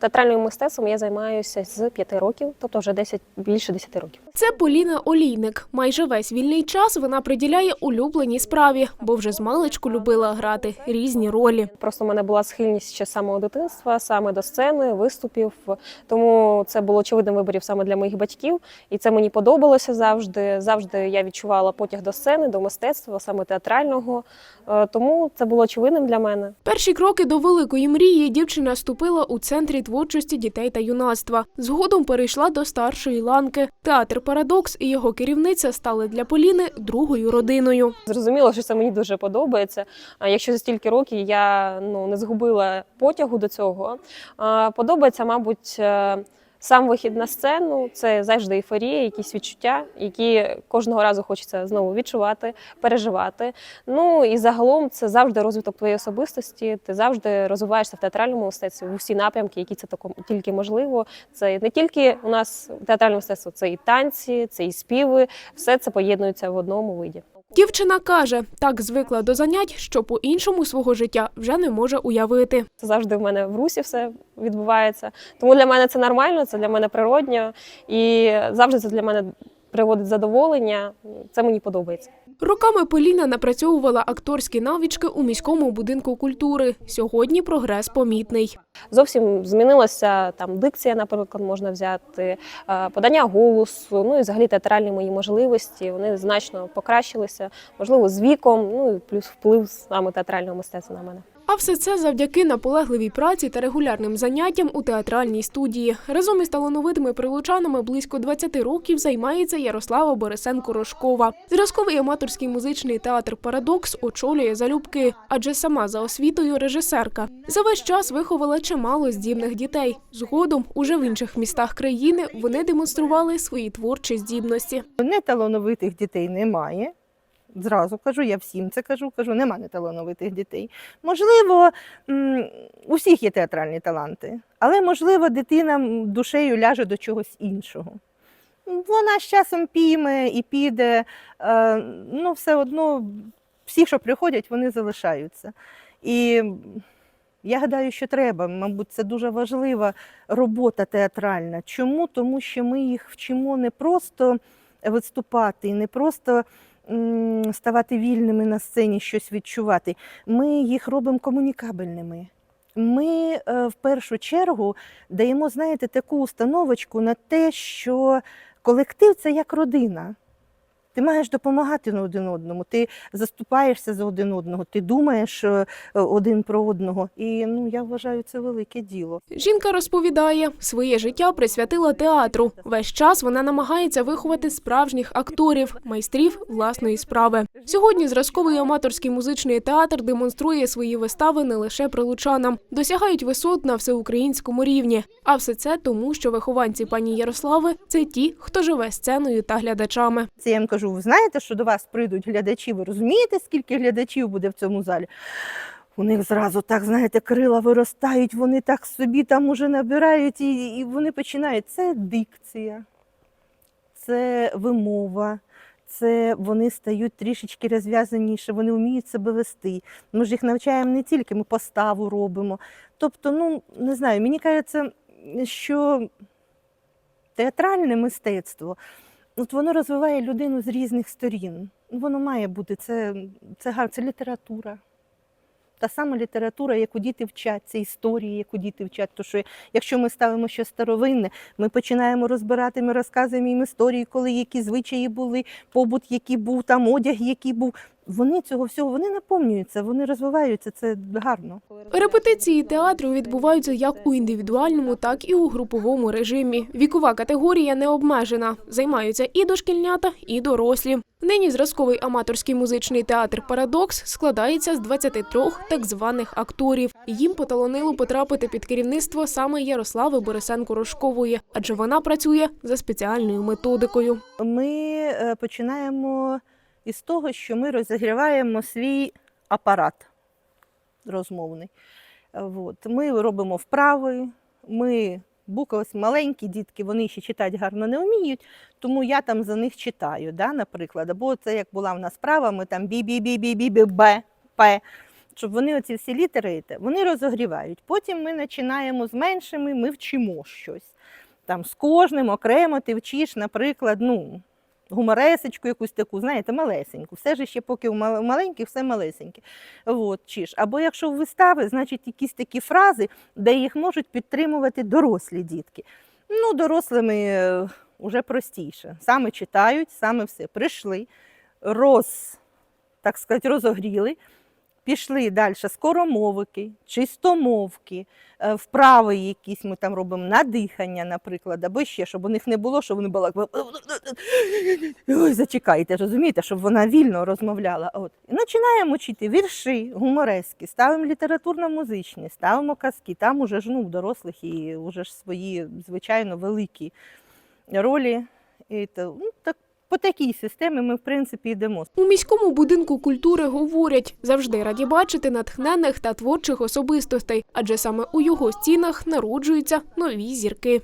Театральним мистецтвом я займаюся з 5 років, тобто вже 10, більше 10 років. Це Поліна Олійник. Майже весь вільний час вона приділяє улюбленій справі, бо вже з маличку любила грати різні ролі. Просто в мене була схильність ще з самого дитинства, саме до сцени, виступів. Тому це було очевидним виборів саме для моїх батьків, і це мені подобалося завжди. Завжди я відчувала потяг до сцени, до мистецтва, саме театрального. Е, Тому це було очевидним для мене. Перші кроки до великої мрії дівчина ступила у центрі творчості дітей та юнацтва. Згодом перейшла до старшої ланки. Театр Парадокс і його керівниця стали для Поліни другою родиною. Зрозуміло, що це мені дуже подобається. А якщо за стільки років я ну не згубила потягу до цього, подобається, мабуть. Сам вихід на сцену це завжди ейфорія, якісь відчуття, які кожного разу хочеться знову відчувати, переживати. Ну і загалом це завжди розвиток твоєї особистості. Ти завжди розвиваєшся в театральному мистецтві в усі напрямки, які це тако тільки можливо. Це не тільки у нас театральне мистецтво, це і танці, це і співи. Все це поєднується в одному виді. Дівчина каже, так звикла до занять, що по-іншому свого життя вже не може уявити. Це завжди в мене в русі все відбувається. Тому для мене це нормально, це для мене природньо і завжди це для мене приводить задоволення. Це мені подобається. Роками Поліна напрацьовувала акторські навички у міському будинку культури. Сьогодні прогрес помітний. Зовсім змінилася там дикція, наприклад, можна взяти, е, подання голосу, ну і взагалі театральні мої можливості. Вони значно покращилися, можливо, з віком, ну і плюс вплив саме театрального мистецтва на мене. А все це завдяки наполегливій праці та регулярним заняттям у театральній студії. Разом із талановитими прилучанами близько 20 років займається Ярослава Борисенко Рожкова. Зразковий аматорський музичний театр Парадокс очолює залюбки, адже сама за освітою режисерка. За весь час виховала чимало здібних дітей. Згодом, уже в інших містах країни, вони демонстрували свої творчі здібності. Неталановитих дітей немає. Зразу кажу, я всім це кажу, кажу, нема неталановитих дітей. Можливо, у всіх є театральні таланти, але можливо, дитина душею ляже до чогось іншого. Вона з часом пійме і піде, е, ну все одно всі, що приходять, вони залишаються. І я гадаю, що треба. Мабуть, це дуже важлива робота театральна. Чому? Тому що ми їх вчимо не просто виступати, не просто ставати вільними на сцені, щось відчувати. Ми їх робимо комунікабельними. Ми е, в першу чергу даємо, знаєте, таку установочку на те, що колектив це як родина. Ти маєш допомагати один одному, ти заступаєшся за один одного, ти думаєш е, один про одного. І ну, я вважаю, це велике діло. Жінка розповідає, своє життя присвятила театру. Весь час вона намагається виховати справжніх акторів, майстрів власної справи. Сьогодні зразковий аматорський музичний театр демонструє свої вистави не лише прилучанам, досягають висот на всеукраїнському рівні. А все це тому, що вихованці пані Ярослави це ті, хто живе сценою та глядачами. Це я їм кажу, ви знаєте, що до вас прийдуть глядачі, ви розумієте, скільки глядачів буде в цьому залі? У них зразу так, знаєте, крила виростають, вони так собі там уже набирають, і, і вони починають. Це дикція, це вимова, це вони стають трішечки розв'язаніше, вони вміють себе вести. Ми ж їх навчаємо не тільки, ми поставу робимо. Тобто, ну, не знаю, мені кажеться, що театральне мистецтво. От воно розвиває людину з різних сторін. Воно має бути, це, це, гар- це література. Та сама література, яку діти вчать, це історії, яку діти вчать. То що якщо ми ставимо щось старовинне, ми починаємо розбирати, ми розказуємо їм історії, коли які звичаї були, побут, який був, там одяг, який був. Вони цього всього вони наповнюються, вони розвиваються. Це гарно. Репетиції театру відбуваються як у індивідуальному, так і у груповому режимі. Вікова категорія не обмежена. Займаються і дошкільнята, і дорослі. Нині зразковий аматорський музичний театр Парадокс складається з 23 так званих акторів. Їм поталонило потрапити під керівництво саме Ярослави Борисенко Рожкової, адже вона працює за спеціальною методикою. Ми е, починаємо із того, що ми розігріваємо свій апарат розмовний. От. Ми робимо вправи, ми ось маленькі дітки, вони ще читати гарно не вміють, тому я там за них читаю, да, наприклад. Або це як була в нас справа, ми там бі бі бі бі бі бі б п щоб вони оці всі літери, вони розогрівають. Потім ми починаємо з меншими, ми вчимо щось. Там з кожним окремо ти вчиш, наприклад, ну, гуморесечку якусь таку, знаєте, малесеньку. Все ж ще поки у мал- маленьких, все малесеньке. От, чиш. Або якщо в вистави, значить якісь такі фрази, де їх можуть підтримувати дорослі дітки. Ну, дорослими е, вже простіше. Саме читають, саме все. Прийшли, роз, так сказати, розогріли. Пішли далі скоромовики, чистомовки, е, вправи якісь ми там робимо на дихання, наприклад, або ще, щоб у них не було, щоб вони були. Ой, зачекайте, розумієте, щоб вона вільно розмовляла. От. І починаємо вчити вірші, гуморески, ставимо літературно-музичні, ставимо казки. Там уже ж ну, дорослих і вже ж свої, звичайно, великі ролі. І то, ну, так, по такій системі ми, в принципі, йдемо. У міському будинку культури говорять, завжди раді бачити натхнених та творчих особистостей, адже саме у його стінах народжуються нові зірки.